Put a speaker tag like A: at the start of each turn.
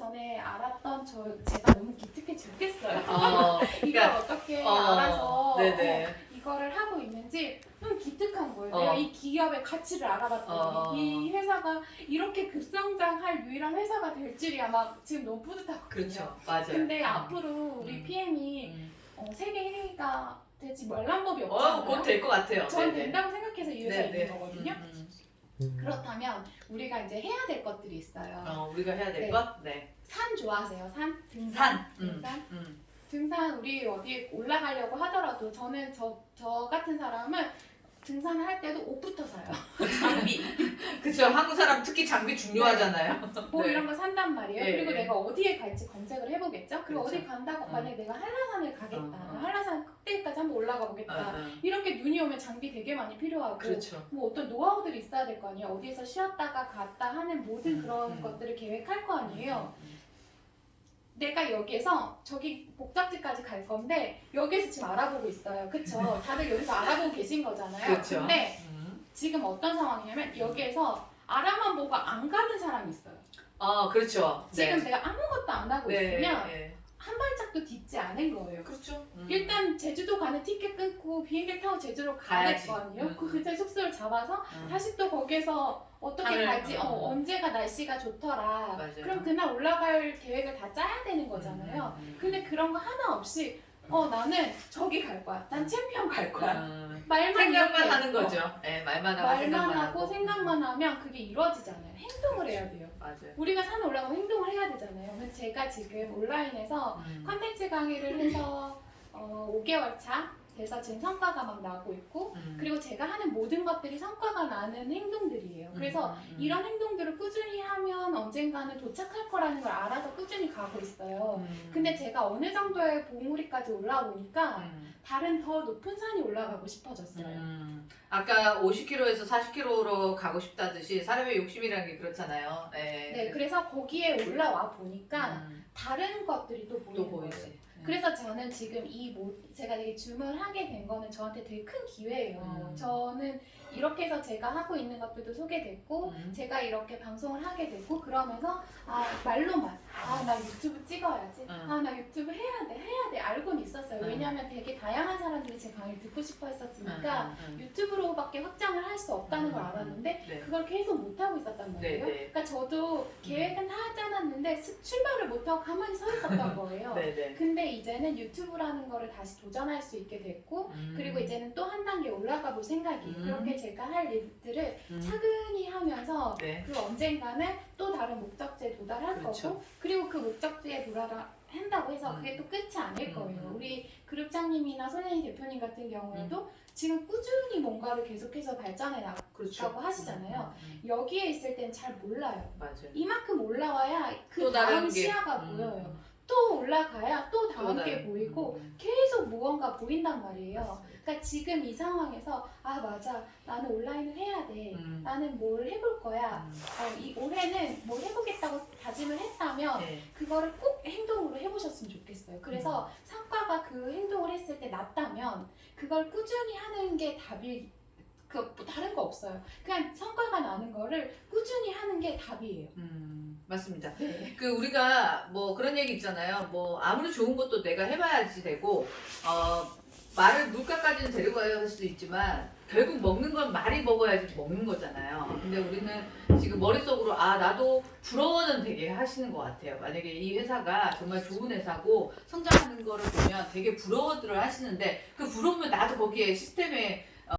A: 전에 알았던 저 제가 너무 기특해 죽겠어요.
B: 어,
A: 이걸
B: 그러니까
A: 어떻게
B: 어,
A: 알아서
B: 네네.
A: 어, 이거를 하고 있는지 너무 기특한 거예요.
B: 어.
A: 내가 이 기업의 가치를 알아봤더니
B: 어.
A: 이 회사가 이렇게 급성장할 유일한 회사가 될 줄이야 막 지금 너무 뿌듯하거든요.
B: 그렇죠. 맞아요.
A: 근데
B: 음.
A: 앞으로 우리
B: 음.
A: PM이
B: 음.
A: 어, 세계 1위가 되지 말란 법이
B: 어,
A: 없잖아요.
B: 곧될 것 같아요.
A: 전
B: 네네.
A: 된다고 생각해서 이 회사에
B: 네네.
A: 있는 거거든요.
B: 음, 음.
A: 그렇다면 우리가 이제 해야 될 것들이 있어요.
B: 어, 우리가 해야 될
A: 네.
B: 것? 네.
A: 산 좋아하세요? 산? 등산?
B: 산. 음.
A: 등산?
B: 음.
A: 등산 우리 어디 올라가려고 하더라도 저는 저, 저 같은 사람은 등산을 할 때도 옷부터 사요.
B: 장비. 그쵸. 한국 사람 특히 장비 중요하잖아요.
A: 뭐
B: 네.
A: 이런 거 산단 말이에요.
B: 네,
A: 그리고
B: 네.
A: 내가 어디에 갈지 검색을 해보겠죠. 그리고
B: 그렇죠.
A: 어디 간다고
B: 음.
A: 만약에 내가 한라산을 가겠다. 올라가 보겠다.
B: 어, 어.
A: 이렇게 눈이 오면 장비 되게 많이 필요하고
B: 그렇죠.
A: 뭐 어떤 노하우들이 있어야 될 거 아니에요. 어디에서 쉬었다가 갔다 하는 모든
B: 음,
A: 그런
B: 음.
A: 것들을 계획할 거 아니에요.
B: 음,
A: 내가 여기에서 저기 목적지까지 갈 건데 여기에서 지금 알아보고 있어요. 그쵸? 다들 여기서 알아보고 계신 거잖아요.
B: 그렇죠.
A: 근데
B: 음.
A: 지금 어떤 상황이냐면 여기에서 알아만 보고 안 가는 사람이 있어요.
B: 어, 그렇죠.
A: 지금
B: 네.
A: 내가 아무것도 안 하고
B: 네,
A: 있으면
B: 네.
A: 한 발 않은 거예요.
B: 그렇죠. 음.
A: 일단 제주도 가는 티켓 끊고 비행기 타고 제주로 가야. 될 거 아니에요?
B: 음.
A: 그 근처에 숙소를 잡아서
B: 음.
A: 다시 또 거기서 어떻게
B: 하늘,
A: 갈지,
B: 음.
A: 어, 언제가 날씨가 좋더라.
B: 맞아요.
A: 그럼 그날 올라갈 계획을 다 짜야 되는 거잖아요.
B: 음, 음.
A: 근데 그런 거 하나 없이 어 나는 저기 갈 거야. 난 챔피언 갈 거야.
B: 음.
A: 말만
B: 생각만
A: 이렇게,
B: 하는
A: 어,
B: 거죠. 네, 말만 하고
A: 말만
B: 생각만
A: 하고. 생각만 하면 그게 이루어지잖아요. 행동을 해야 돼요.
B: 맞아요.
A: 우리가 산 올라가면 행동을 해야 되잖아요. 그래서 제가 지금 온라인에서
B: 음.
A: 컨텐츠 강의를 해서 어, 5개월 차 돼서 지금 성과가 막 나고 있고
B: 음.
A: 그리고 제가 하는 모든 것들이 성과가 나는 행동들이에요. 그래서
B: 음, 음.
A: 이런 행동들을 꾸준히 하면 언젠가는 도착할 거라는 걸 알아서 꾸준히 가고 있어요.
B: 음.
A: 근데 제가 어느 정도의 봉우리까지 올라오니까
B: 음.
A: 다른 더 높은 산이 올라가고 싶어졌어요.
B: 음. 아까 50km에서 40km로 가고 싶다듯이 사람의 욕심이라는 게 그렇잖아요. 네.
A: 네, 그래서 거기에 올라와 보니까
B: 음.
A: 다른 것들이 또 보이는
B: 또
A: 거예요.
B: 보이지. 네.
A: 그래서 저는 지금 이 모, 제가 되게 주문을 하게 된 거는 저한테 되게 큰 기회예요.
B: 음.
A: 저는 이렇게 해서 제가 하고 있는 것들도 소개됐고
B: 음.
A: 제가 이렇게 방송을 하게 됐고 그러면서 아 말로만 아 나 유튜브 찍어야지
B: 음.
A: 아나 유튜브 해야 돼 해야 돼 알고는 있었어요.
B: 음.
A: 왜냐하면 되게 다양한 사람들이 제 강의를 듣고 싶어 했었으니까
B: 음, 음, 음.
A: 유튜브로밖에 확장을 할 수 없다는 걸
B: 음, 음.
A: 알았는데
B: 네.
A: 그걸 계속 못 하고 있었단 말이에요.
B: 네, 네.
A: 그러니까 저도 계획은 하지 않았는데 스- 출발을 못 하고 가만히 서 있었던 거예요.
B: 네, 네.
A: 근데 이제는 유튜브라는 거를 다시 도전할 수 있게 됐고
B: 음.
A: 그리고 이제는 또 한 단계 올라가 볼 생각이
B: 음.
A: 그렇게 제가 할 일들을
B: 음.
A: 차근히 하면서
B: 네.
A: 그 언젠가는 또 다른 목적지에 도달할
B: 그렇죠.
A: 거고 그리고 그 목적지에 도달을 한다고 해서
B: 음.
A: 그게 또 끝이 아닐
B: 음,
A: 거예요.
B: 음.
A: 우리 그룹장님이나 손혜인 대표님 같은 경우에도 지금 꾸준히 뭔가를 계속해서 발전해 나가고
B: 그렇죠.
A: 하시잖아요.
B: 음, 음,
A: 여기에 있을 땐 잘 몰라요.
B: 음. 맞아요.
A: 이만큼 올라와야
B: 그또
A: 다음 시야가
B: 음,
A: 보여요.
B: 음.
A: 또 올라가야
B: 또또
A: 다음 게 보이고
B: 음,
A: 계속 무언가 보인단 말이에요.
B: 맞습니다.
A: 그러니까 지금 이 상황에서 아 맞아 나는 온라인을 해야 돼.
B: 음.
A: 나는 뭘 해볼 거야.
B: 음.
A: 어, 이 올해는 뭘 해보겠다고 다짐을 했다면
B: 네.
A: 그거를 꼭 행동으로 해보셨으면 좋겠어요. 그래서
B: 음.
A: 성과가 그 행동을 했을 때 났다면 그걸 꾸준히 하는 게 답이 그뭐 다른 거 없어요. 그냥 성과가 나는 거를 꾸준히 하는 게 답이에요.
B: 음, 맞습니다.
A: 네.
B: 그 우리가 뭐 그런 얘기 있잖아요. 뭐 아무리 좋은 것도 내가 해봐야지 되고 어 말을 물가까지는 데리고 갈 수도 있지만 결국 먹는 건 말이 먹어야지 먹는 거잖아요. 근데 우리는 지금 머릿속으로 아 나도 부러워는 되게 하시는 것 같아요. 만약에 이 회사가 정말 좋은 회사고 성장하는 거를 보면 되게 부러워들을 하시는데 그 부러우면 나도 거기에 시스템에